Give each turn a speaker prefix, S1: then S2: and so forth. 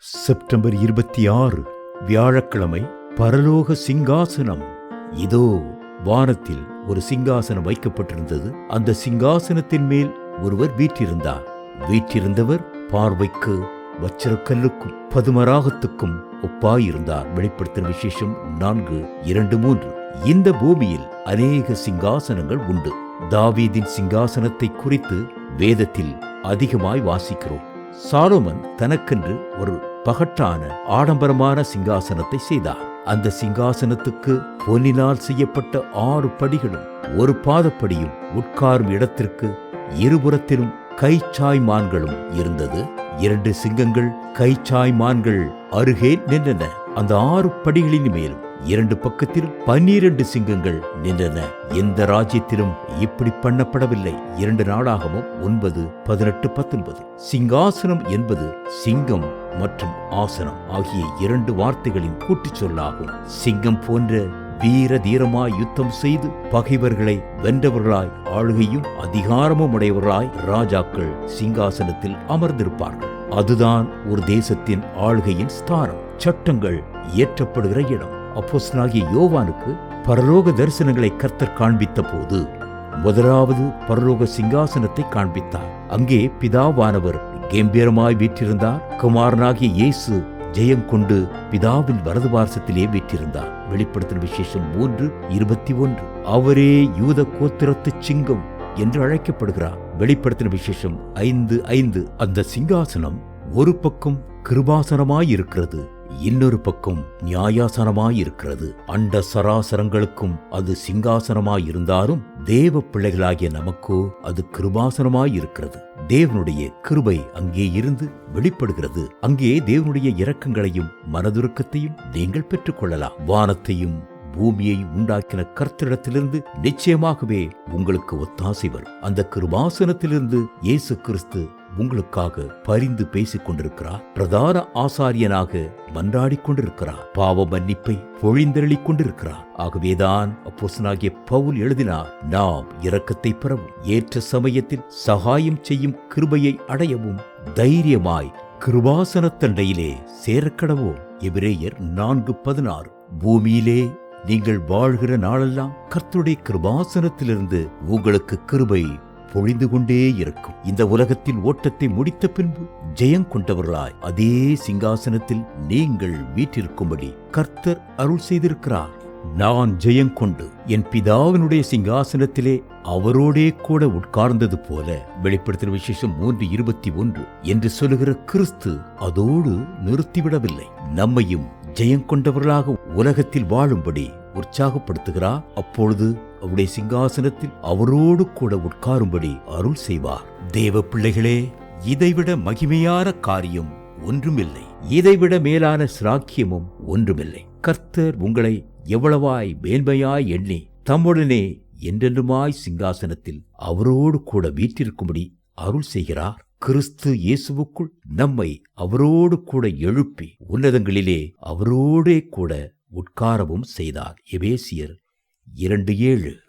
S1: September இருபத்தி ஆறு வியாழக்கிழமை பரலோக சிங்காசனம். இதோ வானத்தில் ஒரு சிங்காசனம் வைக்கப்பட்டிருந்தது. அந்த சிங்காசனத்தின் மேல் ஒருவர் வீற்றிருந்தார். வீற்றிருந்தவர் பார்வைக்கு வச்சிரக்கல்லுக்கும் பதுமராகத்துக்கும் ஒப்பாயிருந்தார். வெளிப்படுத்தின விசேஷம் நான்கு இரண்டு மூன்று. இந்த பூமியில் அநேக சிங்காசனங்கள் உண்டு. தாவீதின் சிங்காசனத்தை குறித்து வேதத்தில் அதிகமாய் வாசிக்கிறோம். சாலோமன் தனக்கென்று ஒரு பகட்டான ஆடம்பரமான சிங்காசனத்தை செய்தார். அந்த சிங்காசனத்துக்கு பொன்னினால் செய்யப்பட்ட ஆறு படிகளும் ஒரு பாதப்படியும் உட்காரும் இடத்திற்கு இருபுறத்திலும் கைச்சாய்மான்களும் இருந்தது. இரண்டு சிங்கங்கள் கைச்சாய்மான்கள் அருகே நின்றன. அந்த ஆறு படிகளின் மேலும் இரண்டு பக்கத்தில் பன்னிரண்டு சிங்கங்கள் நின்றன. எந்த ராஜ்யத்திலும் இப்படி பண்ணப்படவில்லை. இரண்டு நாளாகவும் ஒன்பது பதினெட்டு பத்தொன்பது. சிங்காசனம் என்பது சிங்கம் மற்றும் ஆசனம் ஆகிய இரண்டு வார்த்தைகளின் கூட்டுச் சொல்லாகும். சிங்கம் போன்ற வீர தீரமாய் யுத்தம் செய்து பகைவர்களை வென்றவர்களாய் ஆளுகையும் அதிகாரமும் உடையவர்களாய் ராஜாக்கள் சிங்காசனத்தில் அமர்ந்திருப்பார்கள். அதுதான் ஒரு தேசத்தின் ஆளுகையின் ஸ்தானம். சட்டங்கள் இயற்றப்படுகிற இடம். அப்போஸ்தலனாகிய யோவானுக்கு பரலோக தரிசனங்களை கர்த்தர் காண்பித்த போது முதலாவது பரலோக சிங்காசனத்தை காண்பித்தார். அங்கே பிதாவானவர் கம்பீரமாய் வீற்றிருந்தார். குமாரனாகிய இயேசு ஜெயம் கொண்டு பிதாவின் வரது வாரசத்திலே வீற்றிருந்தார். வெளிப்படுத்தின விசேஷம் மூன்று இருபத்தி ஒன்று. அவரே யூத கோத்திரத்து சிங்கம் என்று அழைக்கப்படுகிறார். வெளிப்படுத்தின விசேஷம் ஐந்து ஐந்து. அந்த சிங்காசனம் ஒரு பக்கம் கிருபாசனமாயிருக்கிறது இன்னொரு பக்கம் நியாயாசனமாயிருக்கிறது. அண்ட சராசரங்களுக்கும் அது சிங்காசனமாயிருந்தாலும் தேவ பிள்ளைகளாகிய நமக்கோ அது கிருபாசனமாயிருக்கிறது. தேவனுடைய கிருபை அங்கே இருந்து வெளிப்படுகிறது. அங்கே தேவனுடைய இரக்கங்களையும் மனதுருக்கத்தையும் நீங்கள் பெற்றுக்கொள்ளலாம். வானத்தையும் பூமியை உண்டாக்கின கர்த்தரிடத்திலிருந்து நிச்சயமாகவே உங்களுக்கு ஒத்தாசை வரும். அந்த கிருபாசனத்திலிருந்து இயேசு கிறிஸ்து உங்களுக்காக பரிந்து பேசிக் கொண்டிருக்கிறார் பிரதான ஆசாரியனாக மன்றாடி கொண்டிருக்கிறார் பாவ மன்னிப்பை பொழிந்தெழிக் கொண்டிருக்கிறார் ஆகவேதான் அப்போசனாகிய பவுல் எழுதினார் நாம் இரக்கத்தை பெறவும் ஏற்ற சமயத்தில் சகாயம் செய்யும் கிருபையை அடையவும் தைரியமாய் கிருபாசனத்தண்டையிலே சேரக்கடவோம். எபிரேயர் நான்கு பதினாறு பூமியிலே நீங்கள் வாழ்கிற நாளெல்லாம் கர்த்தருடைய கிருபாசனத்திலிருந்து உங்களுக்கு கிருபை பொழிந்து கொண்டே இருக்கும். இந்த உலகத்தின் ஓட்டத்தை முடித்த பின்பு ஜெயம் கொண்டவர்களாய் அதே சிங்காசனத்தில் நீங்கள் வீற்றிருக்கும்படி கர்த்தர் அருள் செய்திருக்கிறார். நான் ஜெயம் கொண்டு என் பிதாவினுடைய சிங்காசனத்திலே அவரோடே கூட உட்கார்ந்தது போல வெளிப்படுத்தின விசேஷம் மூன்று இருபத்தி ஒன்று என்று சொல்லுகிற கிறிஸ்து அதோடு நிறுத்திவிடவில்லை. நம்மையும் ஜெயம் கொண்டவர்களாக உலகத்தில் வாழும்படி உற்சாகப்படுத்துகிறார். அப்பொழுது அவருடைய சிங்காசனத்தில் அவரோடு கூட உட்காரும்படி அருள் செய்வார். தேவ பிள்ளைகளே இதைவிட மகிமையான காரியம் ஒன்றுமில்லை. இதைவிட மேலான சிராக்கியமும் ஒன்றுமில்லை. கர்த்தர் உங்களை எவ்வளவாய் மேன்மையாய் எண்ணி தம்முடனே என்றென்றுமாய் சிங்காசனத்தில் அவரோடு கூட வீற்றிருக்கும்படி அருள் செய்கிறார். கிறிஸ்து இயேசுவுக்குள் நம்மை அவரோடு கூட எழுப்பி உன்னதங்களிலே அவரோடே கூட உட்காரவும் செய்தார். எபேசியர் இரண்டு ஏழு.